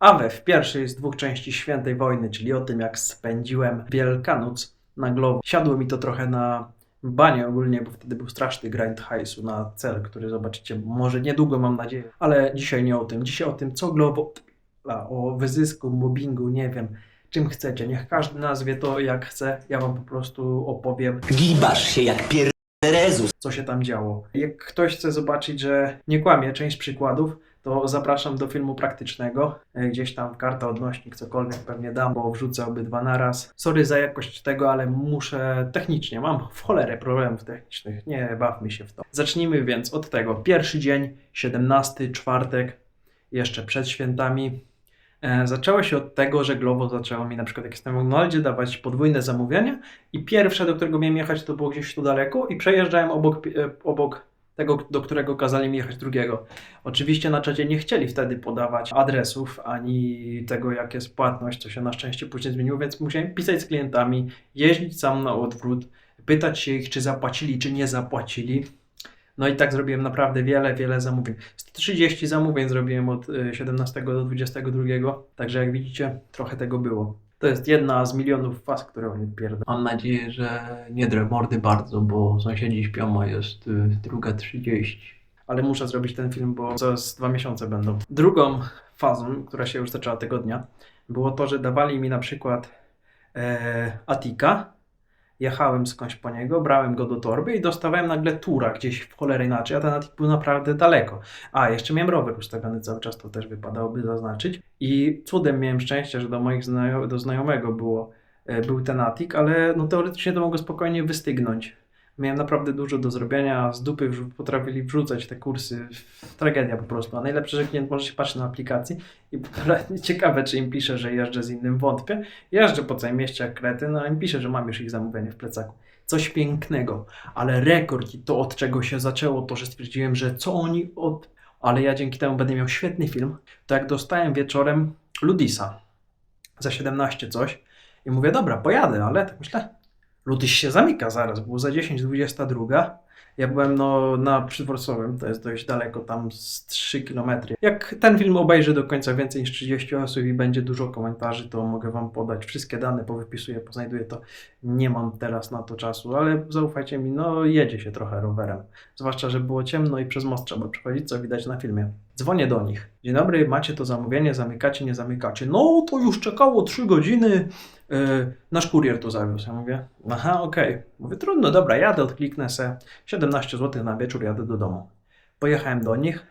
Awe w pierwszej z dwóch części Świętej Wojny, czyli o tym, jak spędziłem Wielkanoc na Glowo. Siadło mi to trochę na banie ogólnie, bo wtedy był straszny grind hajsu na cel, który zobaczycie może niedługo, mam nadzieję. Ale dzisiaj nie o tym. Dzisiaj o tym, co Glowo... A, o wyzysku, mobbingu, nie wiem. Czym chcecie. Niech każdy nazwie to jak chce. Ja wam po prostu opowiem, Gibasz się jak pierrezus. co się tam działo. Jak ktoś chce zobaczyć, że nie kłamie, część przykładów, to zapraszam do filmu praktycznego. E, Gdzieś tam karta, odnośnik, cokolwiek pewnie dam, bo wrzucę obydwa naraz. Sorry za jakość tego, ale muszę technicznie. Mam w cholerę problemów technicznych. Nie bawmy się w to. Zacznijmy więc od tego. Pierwszy dzień, 17 czwartek, jeszcze przed świętami. E, Zaczęło się od tego, że Glovo zaczęło mi na przykład jak jestem w McDonaldzie dawać podwójne zamówienia i pierwsze, do którego miałem jechać, to było gdzieś tu daleko i przejeżdżałem obok, e, obok tego, do którego kazali mi jechać drugiego. Oczywiście na czacie nie chcieli wtedy podawać adresów ani tego, jak jest płatność, co się na szczęście później zmieniło, więc musiałem pisać z klientami, jeździć sam na odwrót, pytać się ich, czy zapłacili, czy nie zapłacili. No i tak zrobiłem naprawdę wiele, wiele zamówień. 130 zamówień zrobiłem od y, 17 do 22, także jak widzicie, trochę tego było. To jest jedna z milionów faz, które oni pierdą. Mam nadzieję, że nie drę mordy bardzo, bo sąsiedzi śpią, a jest y, druga 30. Ale muszę zrobić ten film, bo za z dwa miesiące będą. Drugą fazą, która się już zaczęła tego dnia, było to, że dawali mi na przykład e, Atika, jechałem skądś po niego, brałem go do torby i dostawałem nagle tura gdzieś w cholerę inaczej, a ten Atik był naprawdę daleko. A, jeszcze miałem rower ustawiony cały czas, to też wypadałoby zaznaczyć. I cudem miałem szczęście, że do moich do znajomego było, e, był ten Atik, ale no teoretycznie to mogło spokojnie wystygnąć. Miałem naprawdę dużo do zrobienia, z dupy potrafili wrzucać te kursy. Tragedia po prostu. A najlepsze, że klient może się patrzeć na aplikacji i ciekawe, czy im pisze, że jeżdżę z innym, wątpię. Jeżdżę po całym mieście jak krety, no im pisze, że mam już ich zamówienie w plecaku. Coś pięknego, ale rekord i to od czego się zaczęło, to że stwierdziłem, że co oni od... Ale ja dzięki temu będę miał świetny film, to jak dostałem wieczorem Ludisa za 17 coś i mówię, dobra, pojadę, ale tak myślę, Ludis się zamyka zaraz, było za 10.22. Ja byłem no, na Przydworcowym, to jest dość daleko, tam z 3 km. Jak ten film obejrzy do końca więcej niż 30 osób i będzie dużo komentarzy, to mogę Wam podać wszystkie dane, powypisuję, poznajduję to. Nie mam teraz na to czasu, ale zaufajcie mi, no jedzie się trochę rowerem. Zwłaszcza, że było ciemno i przez most trzeba przechodzić, co widać na filmie. Dzwonię do nich. Dzień dobry, macie to zamówienie, zamykacie, nie zamykacie. No, to już czekało 3 godziny. Yy, nasz kurier to zawiózł. Ja mówię, aha, okej. Mówię, trudno, dobra, jadę, odkliknę se. 17 zł na wieczór, jadę do domu. Pojechałem do nich.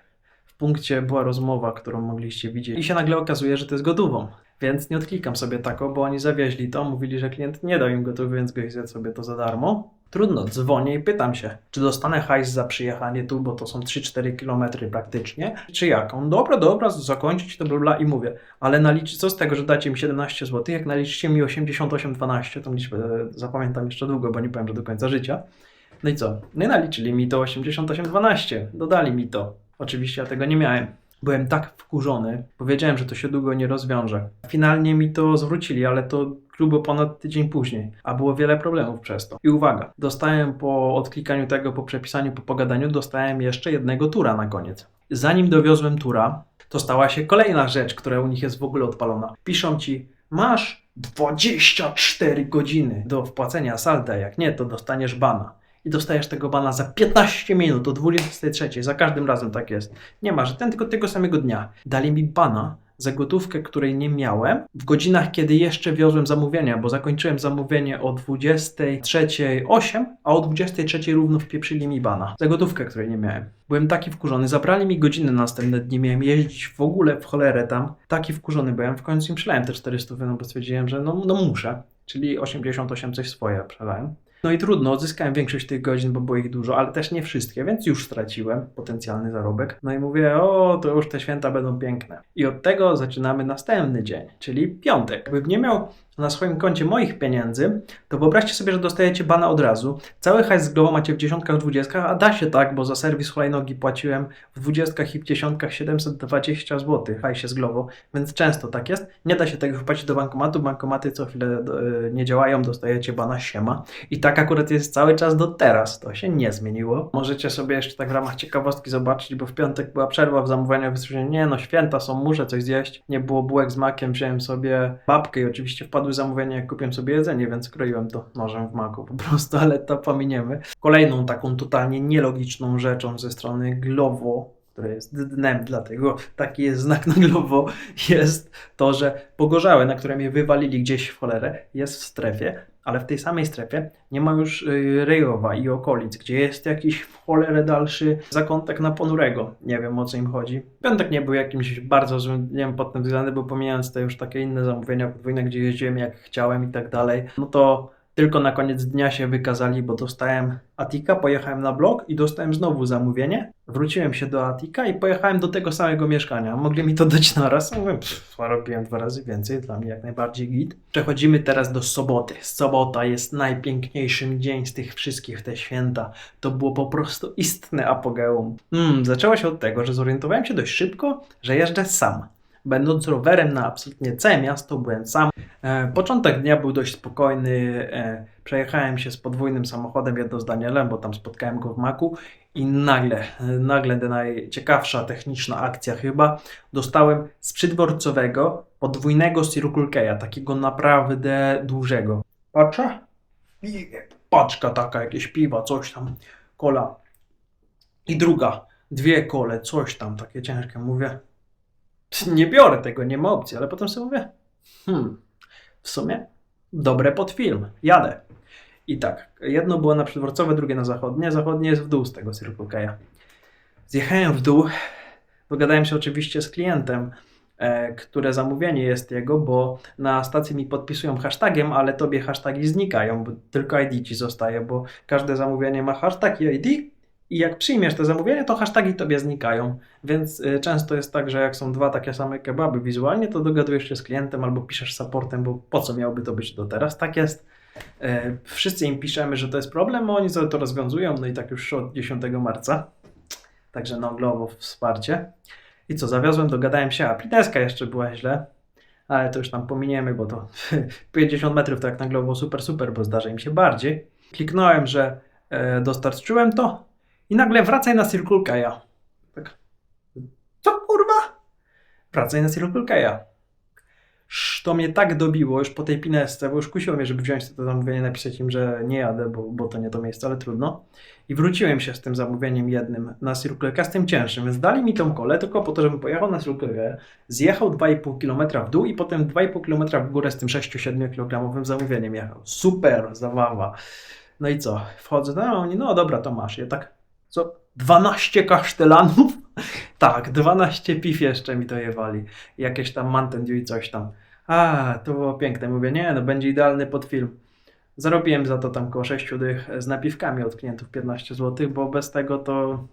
W punkcie była rozmowa, którą mogliście widzieć. I się nagle okazuje, że to jest gotową. Więc nie odklikam sobie tako, bo oni zawieźli to. Mówili, że klient nie dał im gotowy, więc zjadł sobie to za darmo. Trudno, dzwonię i pytam się, czy dostanę hajs za przyjechanie tu, bo to są 3-4 km praktycznie, czy jak? On, dobra, dobra, zakończyć to bla, bla i mówię, ale naliczy, co z tego, że dacie mi 17 zł, jak naliczycie mi 88,12, tą liczbę e, zapamiętam jeszcze długo, bo nie powiem, że do końca życia. No i co? No i naliczyli mi to 88,12, dodali mi to. Oczywiście ja tego nie miałem. Byłem tak wkurzony, powiedziałem, że to się długo nie rozwiąże. Finalnie mi to zwrócili, ale to grubo ponad tydzień później, a było wiele problemów przez to. I uwaga, dostałem po odklikaniu tego, po przepisaniu, po pogadaniu, dostałem jeszcze jednego tura na koniec. Zanim dowiozłem tura, to stała się kolejna rzecz, która u nich jest w ogóle odpalona. Piszą ci, masz 24 godziny do wpłacenia salda, jak nie, to dostaniesz bana. I dostajesz tego bana za 15 minut o 23. Za każdym razem tak jest. Nie ma, że ten tylko tego samego dnia. Dali mi bana za gotówkę, której nie miałem w godzinach, kiedy jeszcze wiozłem zamówienia, bo zakończyłem zamówienie o 23.08, a o 23.00 równo wpieprzyli mi bana za gotówkę, której nie miałem. Byłem taki wkurzony, zabrali mi godziny na następne dni, miałem jeździć w ogóle w cholerę tam. Taki wkurzony byłem, w końcu im przelałem te 400, no bo stwierdziłem, że no, no muszę. Czyli 88 coś swoje przelałem. No i trudno, odzyskałem większość tych godzin, bo było ich dużo, ale też nie wszystkie, więc już straciłem potencjalny zarobek. No i mówię, o, to już te święta będą piękne. I od tego zaczynamy następny dzień, czyli piątek. Gdybym nie miał na swoim koncie moich pieniędzy, to wyobraźcie sobie, że dostajecie bana od razu. Cały hajs z Glovo macie w dziesiątkach, dwudziestkach, a da się tak, bo za serwis hulajnogi płaciłem w dwudziestkach i w dziesiątkach 720 zł hajsie z Glovo, więc często tak jest. Nie da się tego wpłacić do bankomatu, bankomaty co chwilę e, nie działają, dostajecie bana siema. I tak akurat jest cały czas do teraz, to się nie zmieniło. Możecie sobie jeszcze tak w ramach ciekawostki zobaczyć, bo w piątek była przerwa w zamówieniach, wysłyszałem, nie no święta są, muszę coś zjeść. Nie było bułek z makiem, wziąłem sobie babkę i oczywiście wpadły zamówienia, jak kupiłem sobie jedzenie, więc kroiłem to nożem w maku po prostu, ale to pominiemy. Kolejną taką totalnie nielogiczną rzeczą ze strony Glovo, które jest dnem, dlatego taki jest znak na Glovo, jest to, że Pogorzałe, na które mnie wywalili gdzieś w cholerę, jest w strefie, ale w tej samej strefie nie ma już y, Rejowa i okolic, gdzie jest jakiś w cholerę dalszy zakątek na ponurego. Nie wiem o co im chodzi. Piątek nie był jakimś bardzo złym dniem pod tym względem, bo pomijając te już takie inne zamówienia podwójne, gdzie jeździłem jak chciałem i tak dalej, no to tylko na koniec dnia się wykazali, bo dostałem Atika, pojechałem na blok i dostałem znowu zamówienie. Wróciłem się do Atika i pojechałem do tego samego mieszkania. Mogli mi to dać naraz. Mówię, pff, robiłem dwa razy więcej, dla mnie jak najbardziej git. Przechodzimy teraz do soboty. Sobota jest najpiękniejszym dzień z tych wszystkich, te święta. To było po prostu istne apogeum. Mm, zaczęło się od tego, że zorientowałem się dość szybko, że jeżdżę sam. Będąc rowerem na absolutnie całe miasto, byłem sam. E, początek dnia był dość spokojny. E, przejechałem się z podwójnym samochodem jedno z Danielem, bo tam spotkałem go w maku i nagle, e, nagle najciekawsza techniczna akcja chyba, dostałem z przydworcowego podwójnego Circle K'a, takiego naprawdę dużego. Patrzę paczka taka, jakieś piwa, coś tam, kola. I druga, dwie kole, coś tam, takie ciężkie. Mówię, nie biorę tego, nie ma opcji, ale potem sobie mówię, hmm, w sumie dobre pod film, jadę. I tak, jedno było na przydworcowe, drugie na zachodnie, zachodnie jest w dół z tego Circle K'a. Zjechałem w dół, dogadałem się oczywiście z klientem, e, które zamówienie jest jego, bo na stacji mi podpisują hashtagiem, ale tobie hashtagi znikają, bo tylko ID ci zostaje, bo każde zamówienie ma hashtag i ID i jak przyjmiesz te zamówienie, to hashtagi tobie znikają. Więc y, często jest tak, że jak są dwa takie same kebaby wizualnie, to dogadujesz się z klientem albo piszesz supportem, bo po co miałoby to być do teraz? Tak jest. E, Wszyscy im piszemy, że to jest problem, a oni sobie to rozwiązują, no i tak już od 10 marca. Także no, Glovo wsparcie. I co, zawiozłem, dogadałem się, a Pineska jeszcze była źle, ale to już tam pominiemy, bo to 50 metrów to jak na Glovo super, super, bo zdarza im się bardziej. Kliknąłem, że e, dostarczyłem to i nagle wracaj na Circle K'a. Tak. Co kurwa? Wracaj na Circle K'a. To mnie tak dobiło już po tej pinesce, bo już kusiło mnie, żeby wziąć to zamówienie, napisać im, że nie jadę, bo, bo to nie to miejsce, ale trudno. I wróciłem się z tym zamówieniem jednym na Circle K, z tym cięższym, więc dali mi tą kolę tylko po to, żebym pojechał na Circle K, zjechał 2,5 km w dół i potem 2,5 km w górę z tym 6-7 kg zamówieniem jechał. Super, zabawa. No i co? Wchodzę, no no dobra, to masz. Ja tak, co? 12 kasztelanów? tak, 12 piw jeszcze mi dojewali. Jakieś tam Mountain Dew i coś tam. A, to było piękne. Mówię, nie, no będzie idealny pod film. Zarobiłem za to tam koło 6 dych z napiwkami od klientów 15 zł, bo bez tego to,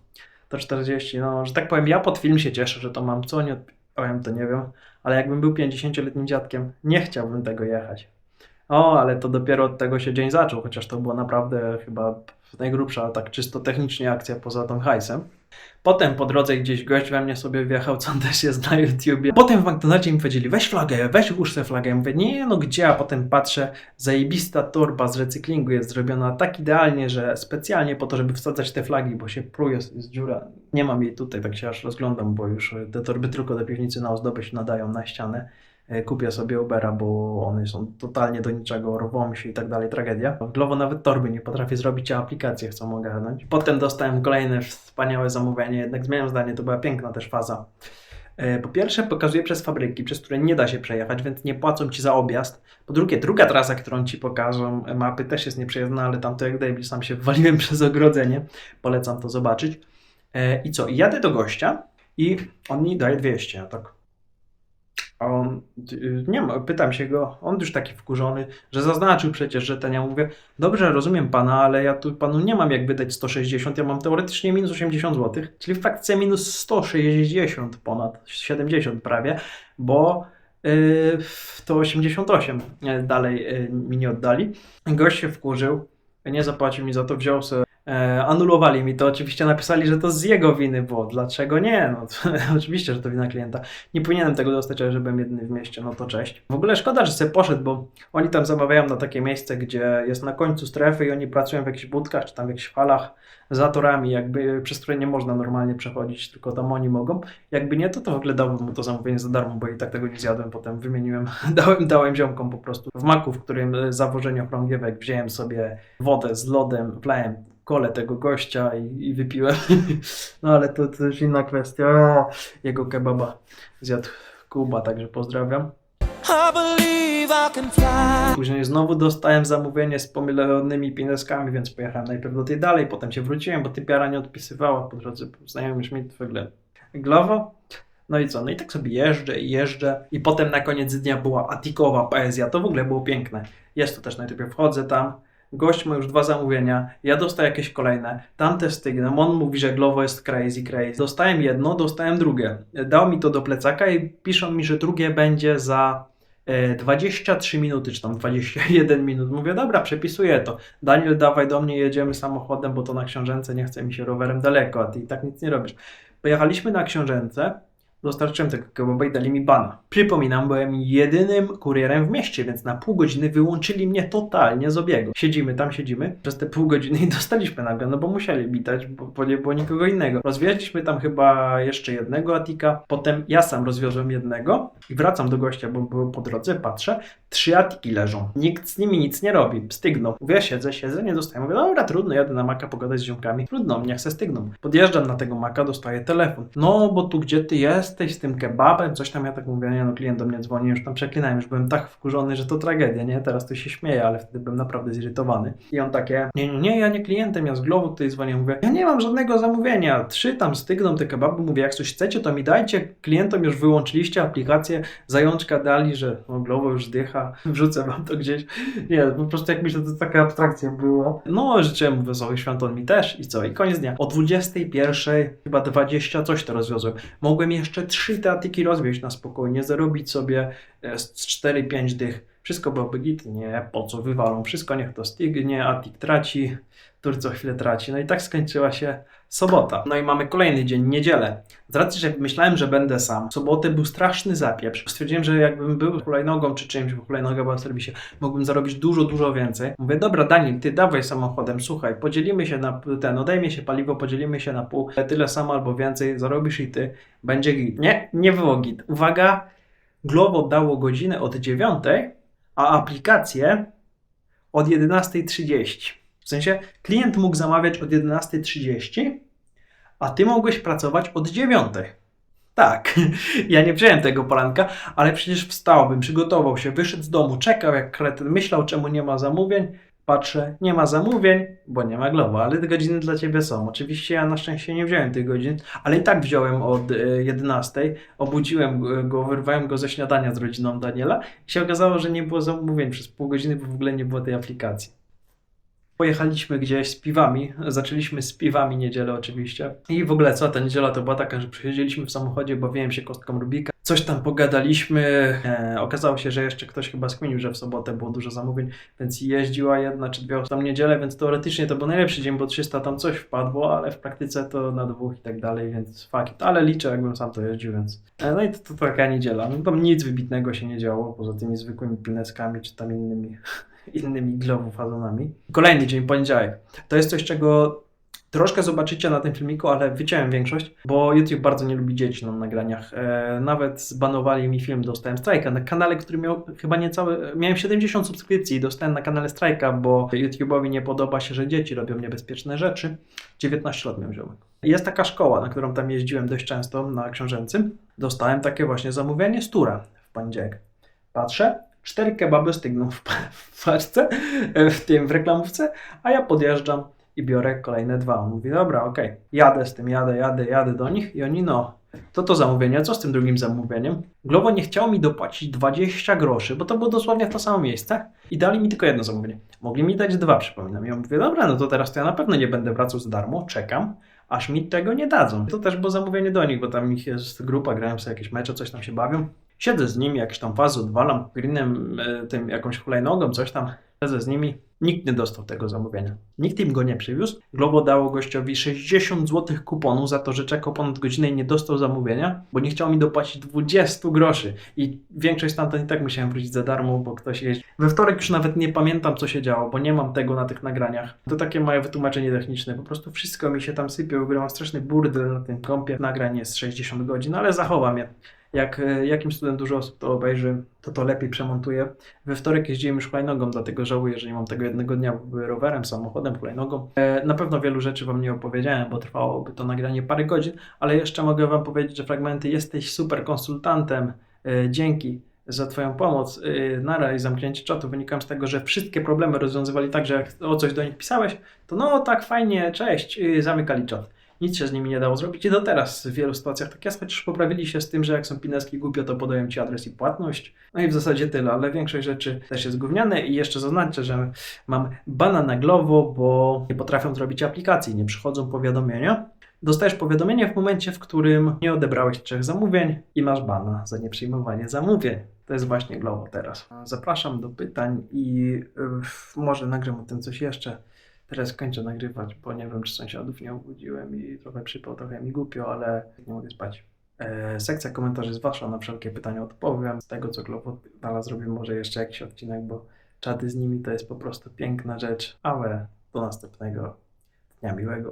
to 40. No, że tak powiem, ja pod film się cieszę, że to mam. Co oni odpiłem, to nie wiem. Ale jakbym był 50-letnim dziadkiem, nie chciałbym tego jechać. O, ale to dopiero od tego się dzień zaczął, chociaż to była naprawdę chyba najgrubsza, tak czysto technicznie akcja poza tą hajsem. Potem po drodze gdzieś gość we mnie sobie wjechał, co on też jest na YouTubie. Potem w McDonaldzie mi powiedzieli, weź flagę, weź ułóż flagę. Ja mówię, nie no gdzie, a potem patrzę, zajebista torba z recyklingu jest zrobiona tak idealnie, że specjalnie po to, żeby wsadzać te flagi, bo się pruje, jest dziura. Nie mam jej tutaj, tak się aż rozglądam, bo już te torby tylko do piwnicy na ozdobę się nadają na ścianę. E, Kupię sobie Ubera, bo one są totalnie do niczego, rwą się i tak dalej, tragedia. Glovo nawet torby nie potrafię zrobić, a aplikacje chcą ogarnąć. Potem dostałem kolejne wspaniałe zamówienie, jednak zmieniam zdanie, to była piękna też faza. E, Po pierwsze pokazuje przez fabryki, przez które nie da się przejechać, więc nie płacą Ci za objazd. Po drugie, druga trasa, którą Ci pokażą, e, mapy też jest nieprzejezdna, ale tam to jak Davis, sam się waliłem przez ogrodzenie. Polecam to zobaczyć. I co? Jadę do gościa i on mi daje 200, ja tak a on, nie ma, pytam się go, on już taki wkurzony, że zaznaczył przecież, że ten, ja mówię, dobrze, rozumiem pana, ale ja tu panu nie mam jak wydać 160, ja mam teoretycznie minus 80 zł, czyli w faktyce minus 160 ponad, 70 prawie, bo Yy, to 88 e, dalej e, mi nie oddali. Gość się wkurzył, nie zapłacił mi za to, wziął sobie, anulowali mi to, oczywiście napisali, że to z jego winy było, dlaczego nie? No oczywiście, że to wina klienta. Nie powinienem tego dostać, ale że jedyny w mieście, no to cześć. W ogóle szkoda, że sobie poszedł, bo oni tam zamawiają na takie miejsce, gdzie jest na końcu strefy i oni pracują w jakichś budkach, czy tam w jakichś halach za torami, jakby, przez które nie można normalnie przechodzić, tylko tam oni mogą. Jakby nie, to to w ogóle dałbym mu to zamówienie za darmo, bo i tak tego nie zjadłem, potem wymieniłem, dałem, dałem ziomkom po prostu. W maku, w którym e, zawożenie ochrągiewek wziąłem sobie wodę z lodem, wlałem kole tego gościa i, i wypiłem. No ale to, to już inna kwestia. O, Jego kebaba zjadł Kuba, także pozdrawiam. Później znowu dostałem zamówienie z pomylonymi pineskami, więc pojechałem najpierw do tej dalej, potem się wróciłem, bo typiara nie odpisywała po drodze, znajomy już mi w ogóle glowo. No i co? No i tak sobie jeżdżę i jeżdżę i potem na koniec dnia była atikowa poezja, to w ogóle było piękne. Jest to też na YouTubie, wchodzę tam, gość ma już dwa zamówienia, ja dostaję jakieś kolejne, tamte stygną, on mówi, że Glovo jest crazy, crazy. Dostałem jedno, dostałem drugie. Dał mi to do plecaka i piszą mi, że drugie będzie za e, 23 minuty, czy tam 21 minut. Mówię, dobra, przepisuję to. Daniel, dawaj do mnie, jedziemy samochodem, bo to na Książęce nie chce mi się rowerem daleko, a ty i tak nic nie robisz. Pojechaliśmy na Książęce, dostarczyłem tego kebaba i dali mi bana. Przypominam, byłem jedynym kurierem w mieście, więc na pół godziny wyłączyli mnie totalnie z obiegu. Siedzimy tam, siedzimy przez te pół godziny i dostaliśmy nagle, no bo musieli bitać, bo, bo nie było nikogo innego. Rozwieźliśmy tam chyba jeszcze jednego Atika, potem ja sam rozwiozłem jednego i wracam do gościa, bo było po drodze, patrzę, trzy Atiki leżą. Nikt z nimi nic nie robi, stygną. Mówię, siedzę, siedzę, nie dostaję. Mówię, dobra, trudno, jadę na maka pogadać z ziomkami. Trudno, niech se stygną. Podjeżdżam na tego maka, dostaję telefon. No, bo tu gdzie ty jesteś z tym kebabem? Coś tam, ja tak mówię, nie no, klient do mnie dzwoni, już tam przeklinałem, już byłem tak wkurzony, że to tragedia, nie? Teraz to się śmieję, ale wtedy byłem naprawdę zirytowany. I on takie, nie, nie, nie, ja nie klientem, ja z Glowu tutaj dzwonię. Mówię, ja nie mam żadnego zamówienia. Trzy tam stygną te kebaby. Mówię, jak coś chcecie, to mi dajcie. Klientom już wyłączyliście aplikację, zajączka dali, że no, Glovo już dycha, wrzucę wam to gdzieś. Nie, po prostu jak myślę, to taka abstrakcja była. No, życzyłem mu wesołych świąt, on mi też i co? I koniec dnia. O 21, chyba 20 coś to rozwiozłem. Mogłem jeszcze trzy teatyki rozwieźć na spokojnie, zarobić sobie e, z 4-5 dych. Wszystko byłoby git, nie, po co wywalą wszystko, niech to stygnie, Atik traci, Tur co chwilę traci. No i tak skończyła się sobota. No i mamy kolejny dzień, niedzielę. Z racji, że myślałem, że będę sam, sobotę był straszny zapieprz. Stwierdziłem, że jakbym był hulajnogą czy czymś, bo hulajnoga była w serwisie, mógłbym zarobić dużo, dużo więcej. Mówię, dobra Daniel, ty dawaj samochodem, słuchaj, podzielimy się na ten, odejmie się paliwo, podzielimy się na pół, tyle samo albo więcej, zarobisz i ty, będzie git. Nie, nie było git. Uwaga, Glovo dało godzinę od 9, a aplikację od 11.30. W sensie klient mógł zamawiać od 11.30, a ty mogłeś pracować od 9. Tak, ja nie wziąłem tego poranka, ale przecież wstałbym, przygotował się, wyszedł z domu, czekał jak kretyn, myślał czemu nie ma zamówień. Patrzę, nie ma zamówień, bo nie ma Glovo, ale te godziny dla ciebie są. Oczywiście ja na szczęście nie wziąłem tych godzin, ale i tak wziąłem od e, 11. Obudziłem go, wyrwałem go ze śniadania z rodziną Daniela i się okazało, że nie było zamówień przez pół godziny, bo w ogóle nie było tej aplikacji. Pojechaliśmy gdzieś z piwami, zaczęliśmy z piwami niedzielę oczywiście. I w ogóle co, ta niedziela to była taka, że przesiedzieliśmy w samochodzie, bawiłem się kostką Rubika, coś tam pogadaliśmy. E, okazało się, że jeszcze ktoś chyba skminił, że w sobotę było dużo zamówień, więc jeździła jedna czy dwie tam niedzielę, więc teoretycznie to był najlepszy dzień, bo 300 tam coś wpadło, ale w praktyce to na dwóch i tak dalej, więc fuck it. Ale liczę, jakbym sam to jeździł, więc... E, no i to, to taka niedziela. No tam nic wybitnego się nie działo, poza tymi zwykłymi pineskami czy tam innymi innymi glowofazonami. Kolejny dzień, poniedziałek. To jest coś, czego troszkę zobaczycie na tym filmiku, ale wyciąłem większość, bo YouTube bardzo nie lubi dzieci na nagraniach. E, nawet zbanowali mi film, dostałem strajka na kanale, który miał chyba niecałe, miałem 70 subskrypcji, dostałem na kanale strajka, bo YouTube'owi nie podoba się, że dzieci robią niebezpieczne rzeczy. 19 lat miał ziomek. Jest taka szkoła, na którą tam jeździłem dość często, na Książęcym. Dostałem takie właśnie zamówienie z tura w poniedziałek. Patrzę, cztery kebaby stygną w, w paczce, e, w tym w reklamówce, a ja podjeżdżam i biorę kolejne dwa. On mówi, dobra, okej, jadę z tym, jadę, jadę, jadę do nich i oni, no, to to zamówienie, co z tym drugim zamówieniem? Glovo nie chciało mi dopłacić 20 groszy, bo to było dosłownie w to samo miejsce i dali mi tylko jedno zamówienie. Mogli mi dać dwa, przypominam. Ja mówię, dobra, no to teraz to ja na pewno nie będę wracał za darmo, czekam, aż mi tego nie dadzą. To też było zamówienie do nich, bo tam ich jest grupa, grają sobie jakieś mecze, coś tam się bawią. Siedzę z nimi, jakiś tam faz odwalam, greenem, e, tym jakąś hulajnogą, coś tam. Siedzę z nimi. Nikt nie dostał tego zamówienia. Nikt im go nie przywiózł. Glovo dało gościowi 60 zł kuponu za to, że czekał ponad godzinę i nie dostał zamówienia, bo nie chciał mi dopłacić 20 groszy. I większość stamtąd i tak musiałem wrócić za darmo, bo ktoś jeździ. We wtorek już nawet nie pamiętam, co się działo, bo nie mam tego na tych nagraniach. To takie moje wytłumaczenie techniczne. Po prostu wszystko mi się tam sypie. Ogóle mam straszny burdel na tym kompie. Nagrań jest 60 godzin, ale zachowam je. Jak e, jakimś cudem dużo osób to obejrzy, to to lepiej przemontuję. We wtorek jeździłem już hulajnogą, dlatego żałuję, że nie mam tego jednego dnia, rowerem, samochodem, hulajnogą. E, na pewno wielu rzeczy Wam nie opowiedziałem, bo trwałoby to nagranie parę godzin, ale jeszcze mogę Wam powiedzieć, że fragmenty jesteś super konsultantem. E, dzięki za Twoją pomoc. Nara i zamknięcie czatu wynikam z tego, że wszystkie problemy rozwiązywali tak, że jak o coś do nich pisałeś, to no tak fajnie, cześć, zamykali czat. Nic się z nimi nie dało zrobić i do teraz w wielu sytuacjach tak jest, chociaż poprawili się z tym, że jak są pineski głupio, to podają Ci adres i płatność. No i w zasadzie tyle, ale większość rzeczy też jest gówniane i jeszcze zaznaczę, że mam bana na Glovo, bo nie potrafią zrobić aplikacji, nie przychodzą powiadomienia. Dostajesz powiadomienie w momencie, w którym nie odebrałeś trzech zamówień i masz bana za nieprzyjmowanie zamówień. To jest właśnie Glovo teraz. Zapraszam do pytań i y, może nagram o tym coś jeszcze. Teraz kończę nagrywać, bo nie wiem, czy sąsiadów nie obudziłem i trochę przypał, trochę mi głupio, ale nie mogę spać. E, sekcja komentarzy jest wasza, na wszelkie pytania odpowiem. Z tego, co Glovo dala, zrobię może jeszcze jakiś odcinek, bo czaty z nimi to jest po prostu piękna rzecz, ale do następnego dnia miłego.